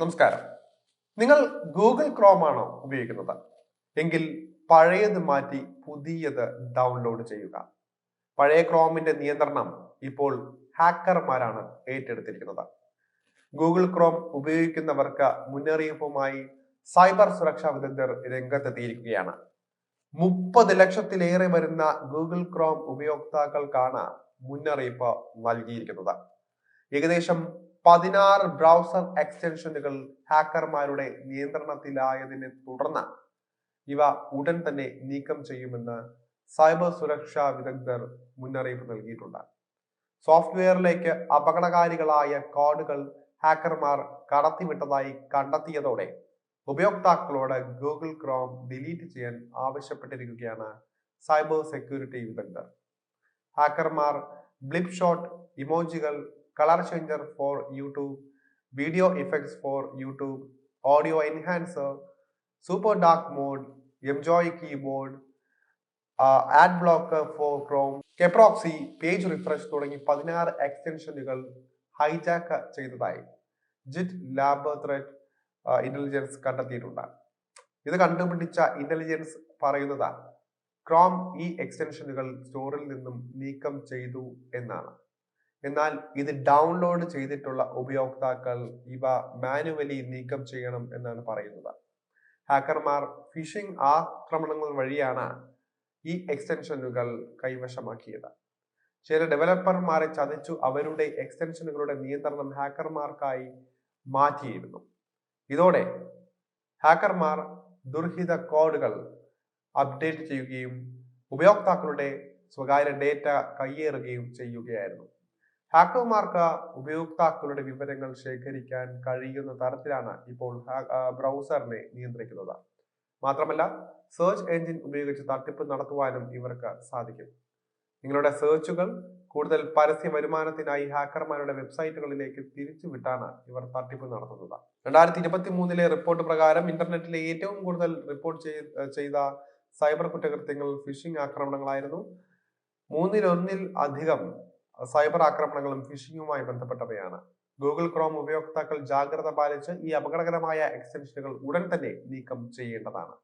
നമസ്കാരം. നിങ്ങൾ Google Chrome ആണോ ഉപയോഗിക്കുന്നത്? എങ്കിൽ പഴയത് മാറ്റി പുതിയത് ഡൗൺലോഡ് ചെയ്യുക. പഴയ ക്രോമിന്റെ നിയന്ത്രണം ഇപ്പോൾ ഹാക്കർമാരാണ് ഏറ്റെടുത്തിരിക്കുന്നത്. ഗൂഗിൾ ക്രോം ഉപയോഗിക്കുന്നവർക്ക് മുന്നറിയിപ്പുമായി സൈബർ സുരക്ഷാ വിദഗ്ധർ രംഗത്തെത്തിയിരിക്കുകയാണ്. മുപ്പത് ലക്ഷത്തിലേറെ വരുന്ന ഗൂഗിൾ ക്രോം ഉപയോക്താക്കൾക്കാണ് മുന്നറിയിപ്പ് നൽകിയിരിക്കുന്നത്. ഏകദേശം പതിനാറ് ബ്രൗസർ എക്സ്റ്റൻഷനുകൾ ഹാക്കർമാരുടെ നിയന്ത്രണത്തിലായതിനെ തുടർന്ന് ഇവ ഉടൻ തന്നെ നീക്കം ചെയ്യുമെന്ന് സൈബർ സുരക്ഷാ വിദഗ്ധർ മുന്നറിയിപ്പ് നൽകിയിട്ടുണ്ട്. സോഫ്റ്റ്വെയറിലേക്ക് അപകടകാരികളായ കോഡുകൾ ഹാക്കർമാർ കടത്തിവിട്ടതായി കണ്ടെത്തിയതോടെ ഉപയോക്താക്കളോട് ഗൂഗിൾ ക്രോം ഡിലീറ്റ് ചെയ്യാൻ ആവശ്യപ്പെട്ടിരിക്കുകയാണ് സൈബർ സെക്യൂരിറ്റി വിദഗ്ധർ. ഹാക്കർമാർ Blipshot ഇമോജികൾ colour changer for YouTube video effects for YouTube audio enhancer super dark mode Emjoy keyboard ad block for Chrome KProxy page refresh തുടങ്ങി പതിനാറ് എക്സ്റ്റൻഷനുകൾ ഹൈജാക്ക് ചെയ്തതായി ജിറ്റ് ലാബ് ത്രെറ്റ് ഇന്റലിജൻസ് കണ്ടെത്തിയിട്ടുണ്ട്. ഇത് കണ്ടുപിടിച്ച ഇന്റലിജൻസ് പറയുന്നത് ക്രോം ഈ എക്സ്റ്റൻഷനുകൾ സ്റ്റോറിൽ നിന്നും നീക്കം ചെയ്തു എന്നാണ്. എന്നാൽ ഇത് ഡൗൺലോഡ് ചെയ്തിട്ടുള്ള ഉപയോക്താക്കൾ ഇവ മാനുവലി നീക്കം ചെയ്യണം എന്നാണ് പറയുന്നത്. ഹാക്കർമാർ ഫിഷിംഗ് ആക്രമണങ്ങൾ വഴിയാണ് ഈ എക്സ്റ്റൻഷനുകൾ കൈവശമാക്കിയത്. ചില ഡെവലപ്പർമാരെ ചതിച്ചു അവരുടെ എക്സ്റ്റൻഷനുകളുടെ നിയന്ത്രണം ഹാക്കർമാർക്കായി മാറ്റിയിരുന്നു. ഇതോടെ ഹാക്കർമാർ ദുർഹിത കോഡുകൾ അപ്ഡേറ്റ് ചെയ്യുകയും ഉപയോക്താക്കളുടെ സ്വകാര്യ ഡേറ്റ കയ്യേറുകയും ചെയ്യുകയായിരുന്നു. ഹാക്കർമാർക്ക് ഉപയോക്താക്കളുടെ വിവരങ്ങൾ ശേഖരിക്കാൻ കഴിയുന്ന തരത്തിലാണ് ഇപ്പോൾ ബ്രൗസറിനെ നിയന്ത്രിക്കുന്നത്. മാത്രമല്ല സെർച്ച് എഞ്ചിൻ ഉപയോഗിച്ച് തട്ടിപ്പ് നടത്തുവാനും ഇവർക്ക് സാധിക്കും. നിങ്ങളുടെ സെർച്ചുകൾ കൂടുതൽ പരസ്യ വരുമാനത്തിനായി ഹാക്കർമാരുടെ വെബ്സൈറ്റുകളിലേക്ക് തിരിച്ചുവിട്ടാണ് ഇവർ തട്ടിപ്പ് നടത്തുന്നത്. രണ്ടായിരത്തി ഇരുപത്തി മൂന്നിലെ റിപ്പോർട്ട് പ്രകാരം ഇന്റർനെറ്റിലെ ഏറ്റവും കൂടുതൽ റിപ്പോർട്ട് ചെയ്ത സൈബർ കുറ്റകൃത്യങ്ങൾ ഫിഷിംഗ് ആക്രമണങ്ങളായിരുന്നു. മൂന്നിലൊന്നിൽ അധികം സൈബർ ആക്രമണങ്ങളും ഫിഷിംഗുമായി ബന്ധപ്പെട്ടവയാണ്. ഗൂഗിൾ ക്രോം ഉപയോക്താക്കൾ ജാഗ്രത പാലിച്ച് ഈ അപകടകരമായ എക്സ്റ്റൻഷനുകൾ ഉടൻ തന്നെ നീക്കം ചെയ്യേണ്ടതാണ്.